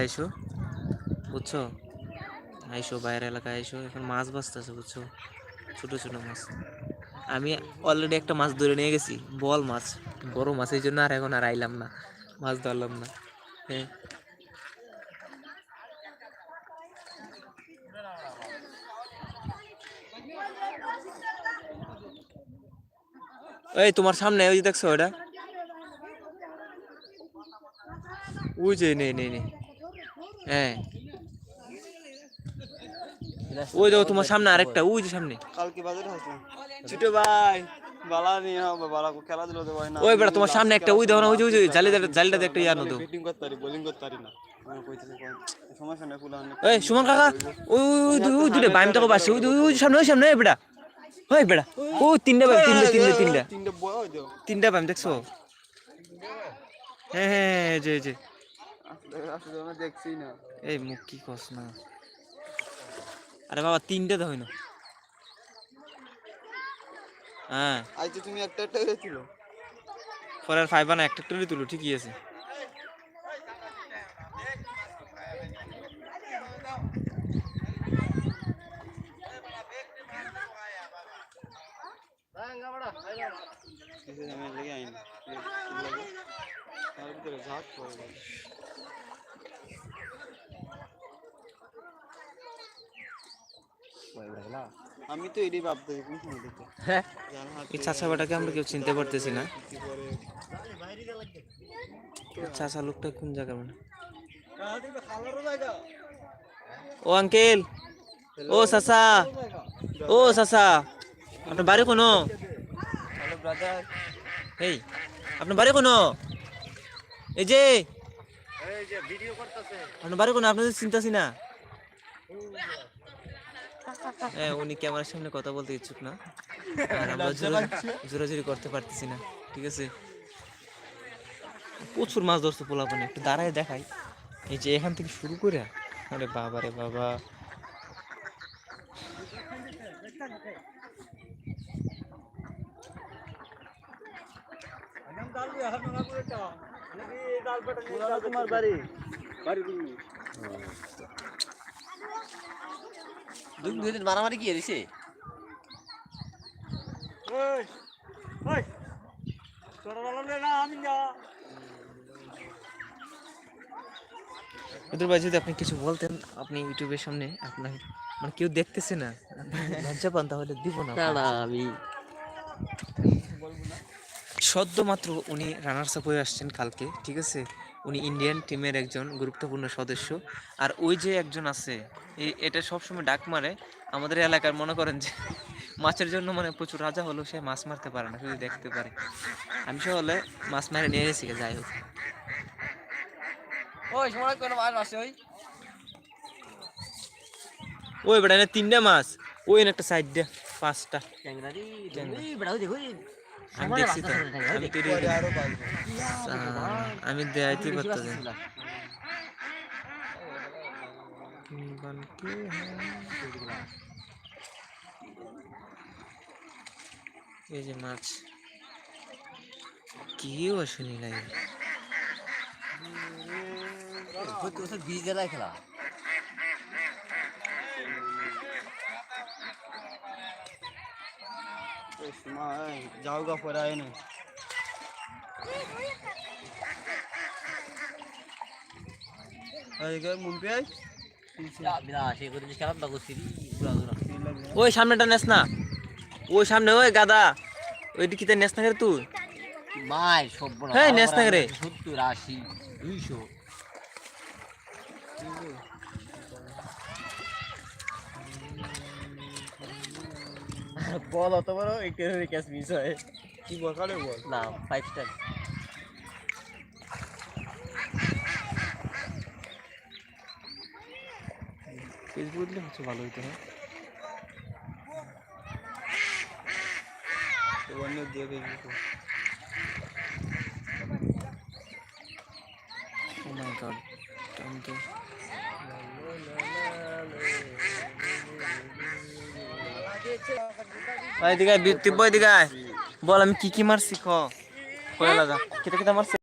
আইসো, বুঝছ? আইসো, বাইরের এলাকায় আইসো, এখন মাছ বাঁচতেছে, বুঝছ? ছোটো ছোটো মাছ। আমি অলরেডি একটা মাছ ধরে নিয়ে গেছি, বল মাছ, বড় মাছ, এই জন্য আর এখন আর আইলাম না, মাছ ধরলাম না হ্যাঁ এই, তোমার সামনে, ওই যে দেখছ ওটা? ওই যে নেই নেই নেই হ্যাঁ। ওই দেখো তোমার সামনে আরেকটা ওই যে সামনে। কালকে বাজারে ছোট ভাই বালা নিয়ে হবে বালা খেলাধুলা তো না। ওই বেটা তোমার সামনে একটা ওই দেখো না ওই যে ওই যে জালি একটা ইয়ার নতো ব্যাটিং করতে পারি বোলিং করতে পারি না। এই সুমন কাকা ওই ওই ওই দুটো বাইম বাসে ওই ওই সামনে ওই সামনে বেটা ওই বেটা ও তিনটা বাইম তিনটা তিনটা তিনটা। তিনটা বাইম দেখছ? হ্যাঁ হ্যাঁ হ্যাঁ, যে যে। আসলে আসলে আমরা দেখছি না। এই মুখ কি কস না। আরে বাবা তিনটে তো হইনো হ্যাঁ। আজ তো তুমি একটা একটা হয়েছিল পরে আর ফাইভ না একটা একটা তুলো ঠিকই আছে। আমি লেগে আইনি। তার ভিতরে ঝাঁক পড়ে আমি তো এটাই হ্যাঁ এই চাচাবাটাকে আমরা কেউ চিনতে পারতেছি না। চাচা লোকটা কোন জায়গার মানে ও আঙ্কেল ও চাচা ও চাচা আপনার বাড়ি কোনো? হ্যালো এই আপনার বাড়ি কোনো? এই যে এই যে ভিডিও করতেছে। আপনার বাড়ি কোনো? আপনাদের চিন্তাছি না। হ্যাঁ উনি ক্যামেরার সামনে কথা বলতে ইচ্ছুক না। আর আমরা জোরা- জোরাজুরি করতে পারতেছি না ঠিক আছে? প্রচুর মাছ ধরছে পোলাপানে একটু দাঁড়ায় দেখাই। এই যে এখান থেকে শুরু করে আরে বাবা রে বাবা। তোমার বাড়ি? বাড়ি দুই দুই দিন মারামারি কি ভাই যদি আপনি কিছু বলতেন আপনি ইউটিউবের সামনে আপনার মানে কেউ দেখতেছে না লজ্জা পান তাহলে দিব না। আমি সদ্য মাত্র উনি রানার্স আপ হয়ে আসছেন কালকে ঠিক আছে? উনি ইন্ডিয়ান টিমের একজন গুরুত্বপূর্ণ সদস্য। আর ওই যে একজন আছে এটা সবসময় ডাক মারে। আমাদের এলাকার মনে করেন যে মাছের জন্য মানে প্রচুর রাজা হলো সে মাছ মারতে পারে না শুধু দেখতে পারে। আমি সে হলে মাছ মারে নিয়ে গেছি যাই হোক। ওই সময় কোন মাছ আসে ওই। ওই বেটা এনে তিনটা মাছ। ওই একটা সাইড দে পাঁচটা। ট্যাংরা। এই দেখো আমি দেখছি তো আমি তো? পরে আরও বাজবে আহ, আমি দেখাইতে পারতাম এই যে মাছ। কেউ আসেনি লাগে খেলা ওই সময় যাও গা পরে আয় না আইগা মুম্পি আই বিনা সে করে দিস খেলা ওই সামনেটা নেস না। ওই সামনে ওই গাদা। ওই দিকে নেস না রে তুই? মাই সব বড় হেই, নেস না রে। সত্তর আশি দুইশো। বল অত বড় একটু ক্যাচ মিস হয়। কি বল কারে বল? না ফাইভ স্টার ফেসবুক দিলে হচ্ছে ভালো হইতো হ্যাঁ? অন্য দিয়ে দেখবি তো। ও মাই গড আমি তো ভাই দিগাই তিব্ব দিগাই। বল আমি কি কি মারছি খ কয়ে লাগা কেটে কেটে মারছি.